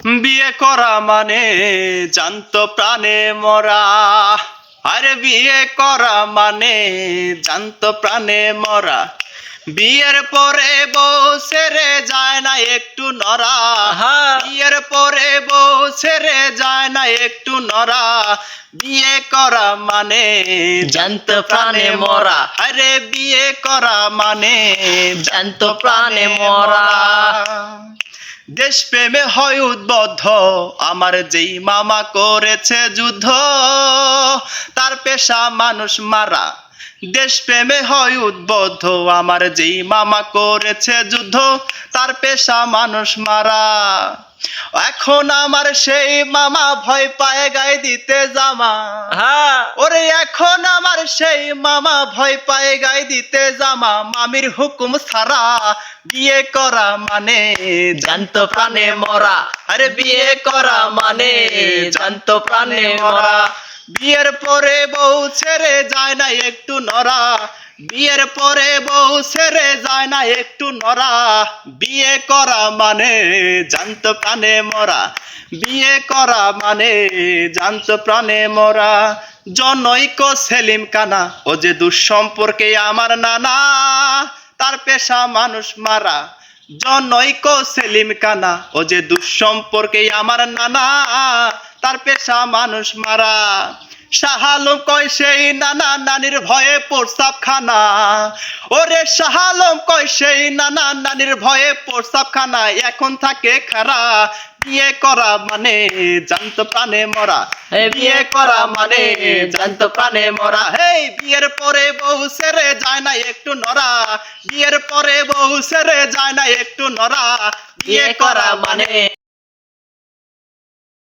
বিয়ে করা মানে জানতো প্রাণে মরা আরে বিয়ে করা মানে জানতো প্রাণে মরা বিয়ের পরে বউ ছেড়ে যায় না একটু নরা। বিয়ের পরে বউ ছেড়ে যায় না একটু নরা বিয়ে করা মানে জানতো প্রাণে মরা। আরে বিয়ে করা মানে জানতো প্রাণে মরা। দেশ প্রেমে হয় উদ্বদ্ধ। আমার যেই মামা করেছে যুদ্ধ, তার পেশা মানুষ মারা। দেশ প্রেমে হয় উদ্বদ্ধ। আমার যেই মামা করেছে যুদ্ধ, তার পেশা মানুষ মারা। এখন আমার সেই মামা ভয় পায় গায়ে দিতে জামা। হ্যাঁ ওরে এখন আমার সেই মামা ভয় পায় গায়ে দিতে জামা। মামির হুকুম ছাড়া বিয়ে করা মানে জানতো প্রাণে মরা। আরে বিয়ে করা মানে জানতো প্রাণে মরা। বিয়ের পরে বউ ছেড়ে যায় না একটু নরা। বিয়ের পরে বউ ছেড়ে যায় না একটু নরা। বিয়ে করা মানে জানতো প্রাণে মরা। বিয়ে করা মানে জানতো প্রাণে মরা। জনৈক সেলিম কানা, ও যে দুঃসম্পর্কে আমার নানা, তার পেশা মানুষ মারা। জনৈক সেলিম কানা, ও যে দুঃসম্পর্কে আমার নানা, তার পেশা মানুষ মারা। শাহালম কয় সেই নানা নানির ভয়ে প্রস্তাব খানা ওরে শাহালম কয় সেই নানা নানির ভয়ে প্রস্তাব খানা এখন থাকে খারা বিয়ে করা মানে জানতো প্রাণে মরা। বিয়ে করা মানে জানতো প্রাণে মরা। হেই বিয়ের পরে বউ ছেড়ে যায় না একটু নরা। বিয়ের পরে বউ ছেড়ে যায় না একটু নরা। বিয়ে করা মানে